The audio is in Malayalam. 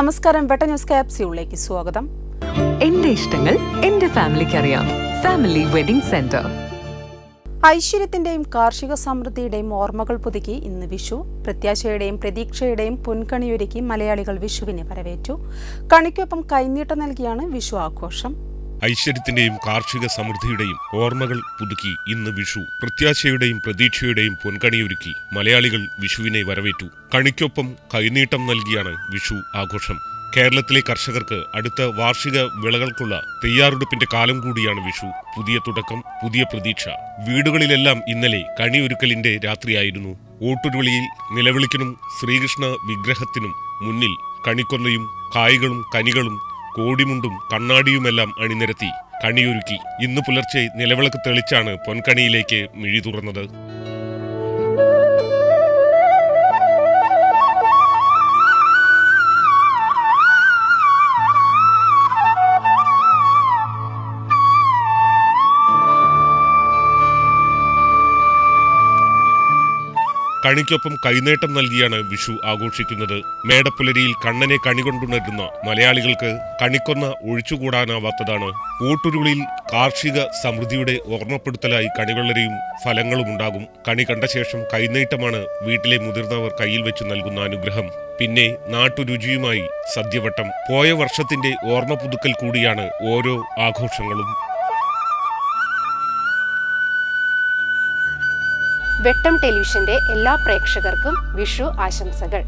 നമസ്കാരം. വെട്ട ന്യൂസ് ക്യാപ്സ്യൂളിലേക്ക് സ്വാഗതം. എന്റെ ഇഷ്ടങ്ങൾ എന്റെ ഫാമിലിക്ക് അറിയാം. Family wedding centre. ഐശ്വര്യത്തിന്റെയും കാർഷിക സമൃദ്ധിയുടെയും ഓർമ്മകൾ പുതുക്കി ഇന്ന് വിഷു. പ്രത്യാശയുടെയും പ്രതീക്ഷയുടെയും പുൻകണിയൊരുക്കി മലയാളികൾ വിഷുവിനെ വരവേറ്റു. കണിക്കൊപ്പം കൈനീട്ടം നൽകിയാണ് വിഷു ആഘോഷം. ഐശ്വര്യത്തിന്റെയും കാർഷിക സമൃദ്ധിയുടെയും ഓർമ്മകൾ പുതുക്കി ഇന്ന് വിഷു പ്രത്യാശയുടെയും പ്രതീക്ഷയുടെയും പൊൻകണിയൊരുക്കി മലയാളികൾ വിഷുവിനെ വരവേറ്റു. കണിക്കൊപ്പം കൈനീട്ടം നൽകിയാണ് വിഷു ആഘോഷം. കേരളത്തിലെ കർഷകർക്ക് അടുത്ത വാർഷിക വിളകൾക്കുള്ള തയ്യാറെടുപ്പിന്റെ കാലം കൂടിയാണ് വിഷു. പുതിയ തുടക്കം പുതിയ പ്രതീക്ഷ. വീടുകളിലെല്ലാം ഇന്നലെ കണിയൊരുക്കലിന്റെ രാത്രിയായിരുന്നു. ഓട്ടുരുളിയിൽ നിലവിളിക്കനും ശ്രീകൃഷ്ണ വിഗ്രഹത്തിനും മുന്നിൽ കണിക്കൊന്നയും കായ്കളും കനികളും കോടിമുണ്ടും കണ്ണാടിയുമെല്ലാം അണിനിരത്തി കണിയൊരുക്കി. ഇന്ന് പുലർച്ചെ നിലവിളക്ക് തെളിച്ചാണ് പൊൻകണിയിലേക്ക് മിഴി തുറന്നത് കണിക്കൊപ്പം കൈനേട്ടം നൽകിയാണ് വിഷു ആഘോഷിക്കുന്നത്. മേടപ്പുലരിയിൽ കണ്ണനെ കണികൊണ്ടുണരുന്ന മലയാളികൾക്ക് കണിക്കൊന്ന ഒഴിച്ചുകൂടാനാവാത്തതാണ്. ഓട്ടുരുളിൽ കാർഷിക സമൃദ്ധിയുടെ ഓർമ്മപ്പെടുത്തലായി കണിവെള്ളരിയും ഫലങ്ങളും ഉണ്ടാകും. കണി കണ്ട ശേഷം കൈനീട്ടമാണ് വീട്ടിലെ മുതിർന്നവർ കയ്യിൽ വെച്ച് നൽകുന്ന അനുഗ്രഹം. പിന്നെ നാട്ടുരുചിയുമായി സദ്യവട്ടം. പോയ വർഷത്തിന്റെ ഓർമ്മ പുതുക്കൽ കൂടിയാണ് ഓരോ ആഘോഷങ്ങളും. വെട്ടം ടെലിവിഷന്റെ എല്ലാ പ്രേക്ഷകർക്കും വിഷു ആശംസകൾ.